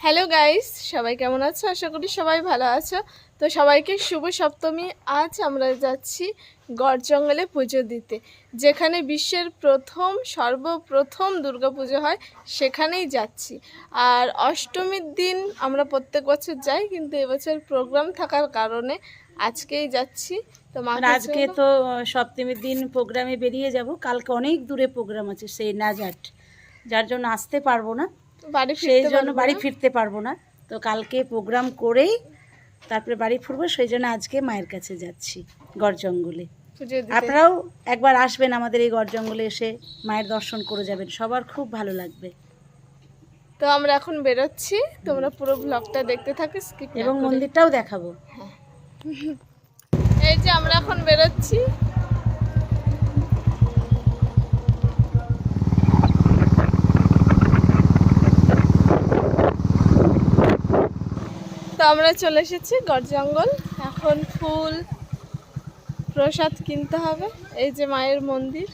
Hello guys সবাই কেমন আছো? আশা করি সবাই ভালো আছো। তো সবাইকে শুভ সপ্তমী। আজ আমরা যাচ্ছি গড় জঙ্গলে পুজো দিতে। যেখানে বিশ্বের প্রথম সর্বপ্রথম দুর্গাপুজো হয় সেখানেই যাচ্ছি। আর অষ্টমীর দিন আমরা প্রত্যেক বছর যাই কিন্তু এবছর প্রোগ্রাম থাকার কারণে আজকেই যাচ্ছি। তো আজকে তো সপ্তমীর দিন প্রোগ্রামে বেরিয়ে যাব। কালকে অনেক দূরে প্রোগ্রাম আছে সেই নাজাট। যার জন্য আসতে পারব না। বাড়ি সেই ফিরতে জন্য পারব বাড়ি না। ফিরতে পারব না। তো কালকে প্রোগ্রাম করেই তারপরে বাড়ি ফিরবো সেই জন্য আজকে মায়ের কাছে যাচ্ছি গড় জঙ্গলে। আপনারাও একবার আসবেন আমাদের এই গড় জঙ্গলে এসে মায়ের দর্শন করে যাবেন সবার খুব ভালো লাগবে। তো আমরা এখন বেরোচ্ছি তোমরা পুরো ব্লগটা দেখতে থাকো এবং মন্দিরটাও দেখাবো। এই যে আমরা এখন বেরোচ্ছি আমরা চলে এসেছি গড় জঙ্গল এখন ফুল প্রসাদ কিনতে হবে। এই যে মায়ের মন্দির।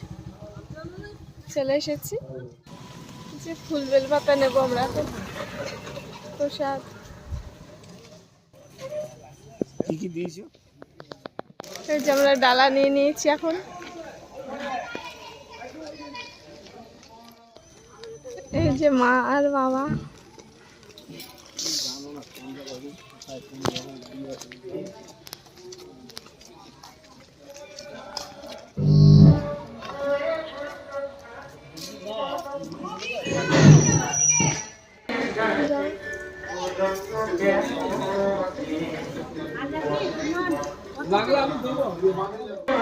চলে এসেছি। যে ফুল বেলপাতা নেব আমরা এখন। প্রসাদ। কি কি দিয়েছ? এই যে আমরা ডালা নিয়ে নিয়েছি এখন। এই যে মা আর বাবা।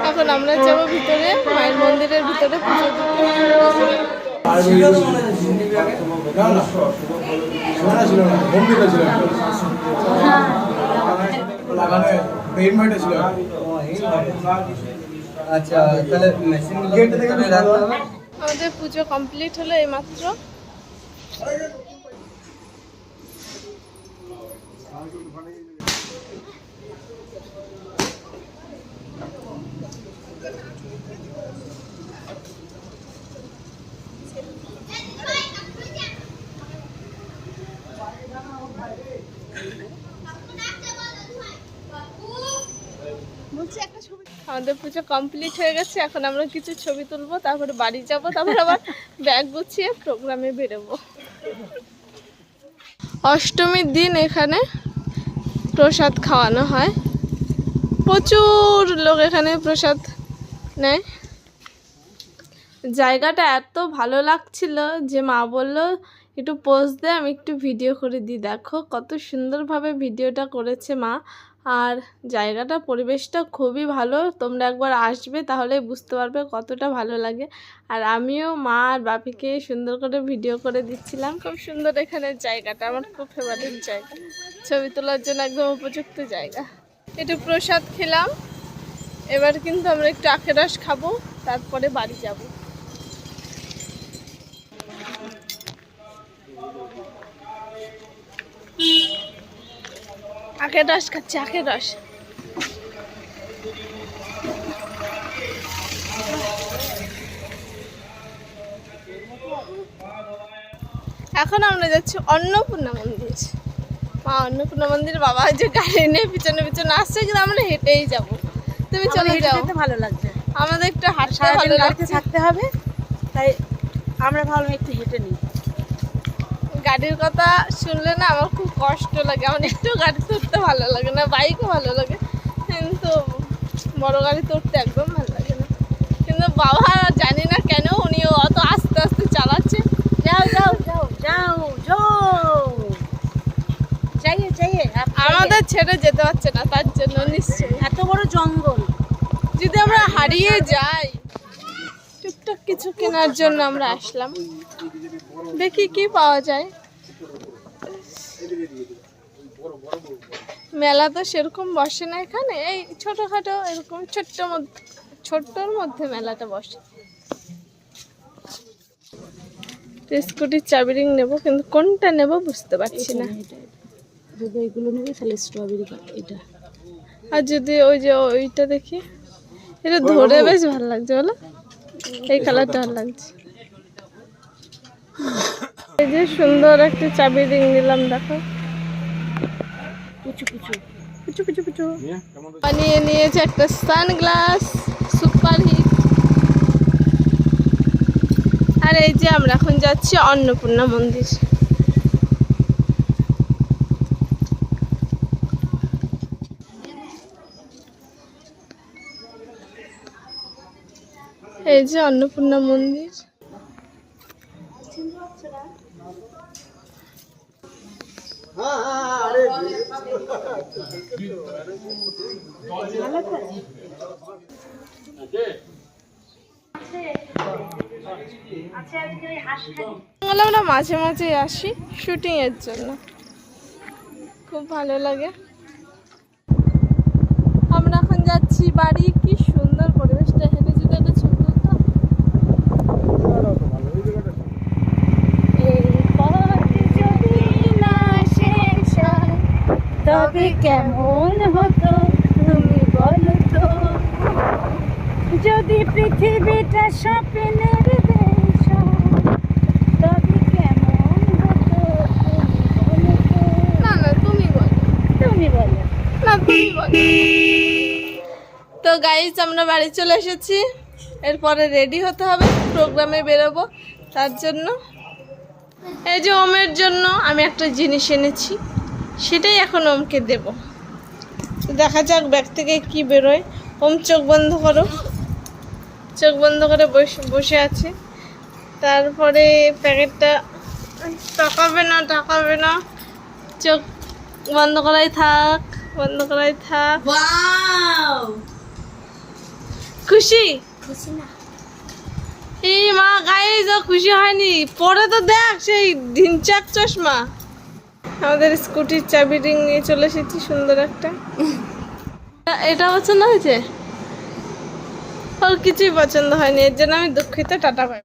এখন আমরা যাব ভিতরে মায়ের মন্দিরের ভিতরে পুজো দিতে। আচ্ছা তাহলে মেশিন গেট থেকে রাখতে হবে আমাদের পুজো কমপ্লিট হলো এইমাত্র। আমাদের পুজো কমপ্লিট হয়ে গেছে, এখন আমরা কিছু ছবি তুলবো, তারপরে বাড়ি যাব, তারপর আবার ব্যাগ গুছিয়ে প্রোগ্রামে বেরোবো। অষ্টমীর দিন এখানে প্রসাদ খাওয়ানো হয়। প্রচুর লোক এখানে প্রসাদ নেয়। জায়গাটা এত ভালো লাগছিল যে মা বলল, একটু পোস্ট দে, আমি একটু ভিডিও করে দিই, দেখো কত সুন্দরভাবে ভিডিওটা করেছে মা। আর জায়গাটা, পরিবেশটা খুবই ভালো। তোমরা একবার আসবে, তাহলে বুঝতে পারবে কতটা ভালো লাগে। আর আমিও মা আর বাপিকে সুন্দর করে ভিডিও করে দিচ্ছিলাম। খুব সুন্দর এখানের জায়গাটা, আমার খুব ফেভারিট জায়গা। ছবি তোলার জন্য একদম উপযুক্ত জায়গা। একটু প্রসাদ খেলাম। এবার কিন্তু আমরা একটু আখের রস খাব, তারপরে বাড়ি যাব। আখের রস খাচ্ছি আখের রস। এখন আমরা যাচ্ছি অন্নপূর্ণা মন্দির। মা অন্নপূর্ণা মন্দির বাবা যে গাড়ি নিয়ে পিছনে পিছনে আসছে কিন্তু আমরা হেঁটেই যাব। তুমি চলে হেঁটে যাও। ভালো লাগবে। আমাদের একটু হাঁটতে ভালো লাগছে। থাকতে হবে তাই আমরা ভাবলাম একটু হেঁটে নিই। গাড়ির কথা শুনলে না আমার খুব কষ্ট লাগে। আমার একটু গাড়ি উঠতে ভালো লাগে না বাইকও ভালো লাগে। কিন্তু বড় গাড়ি উঠতে একদম ভালো লাগে না। কিন্তু বাবা জানি না কেন উনিও অত আস্তে আস্তে চালাচ্ছে। যাও যাও যাও যাও যাও। আমাদের ছেড়ে যেতে পারছে না তার জন্য নিশ্চয়ই। এত বড় জঙ্গল। যদি আমরা হারিয়ে যাই টুকটাক কিছু কেনার জন্য আমরা আসলাম। দেখি কি পাওয়া যায়। মেলা তো সেরকম বসে না এখানে এই ছোটখাটো এরকম ছোট্ট মধ্যে ছোট্টর মধ্যে মেলাটা বসে। স্কুটির চাবি রিং নেব কিন্তু কোনটা নেব বুঝতে পারছি না। যদি এগুলো নেবে তাহলে স্ট্রবেরি এটা। আর যদি ওই যে ওইটা দেখি এটা ধরে বেশ ভালো লাগছে বলো। এই কালারটা ভালো লাগছে। এই যে সুন্দর একটা চাবি রিং নিলাম দেখো। কুচু কুচু পুচু পুচু পুচু। বানিয়ে নিয়েছে একটা সানগ্লাস সুপার হিট। আর এই যে আমরা এখন যাচ্ছি অন্নপূর্ণা মন্দির। এই যে অন্নপূর্ণা মন্দির। আমরা মাঝে মাঝে আসি শুটিং এর জন্য। খুব ভালো লাগে। আমরা এখন যাচ্ছি বাড়ি কি সুন্দর পরিবেশটা হেঁটে যদি একটা ছবি তুলতাম এই পথ যদি না শেষ হয়, তবে কেমন হতো তুমি বলো তো। যদি পৃথিবীটা স্বপ্নের দেশ তবে কেমন হতো তুমি বলো না না তুমি বলো। তুমি বলো। না তুমি বলো। তো গাইজ আমরা বাড়ি চলে এসেছি। এরপরে রেডি হতে হবে প্রোগ্রামে বেরোবো তার জন্য। এই যে ওমের জন্য আমি একটা জিনিস এনেছি। সেটাই এখন ওমকে দেব। দেখা যাক ব্যাগ থেকে কি বেরোয়। ওম চোখ বন্ধ করো। চোখ বন্ধ করে বসে বসে আছে। তারপরে প্যাকেটটা টাকাবে না টাকাবে না। চোখ বন্ধ করাই থাক বন্ধ করাই থাক। খুশি? এই মা গায়ে যা খুশি হয়নি। পরে তো দেখ সেই ঢিনচাক চশমা। আমাদের স্কুটির চাবি রিং নিয়ে চলে এসেছি সুন্দর একটা। এটা পছন্দ হয়েছে? ওর কিছুই পছন্দ হয়নি এর জন্য আমি দুঃখিত টাটা পাই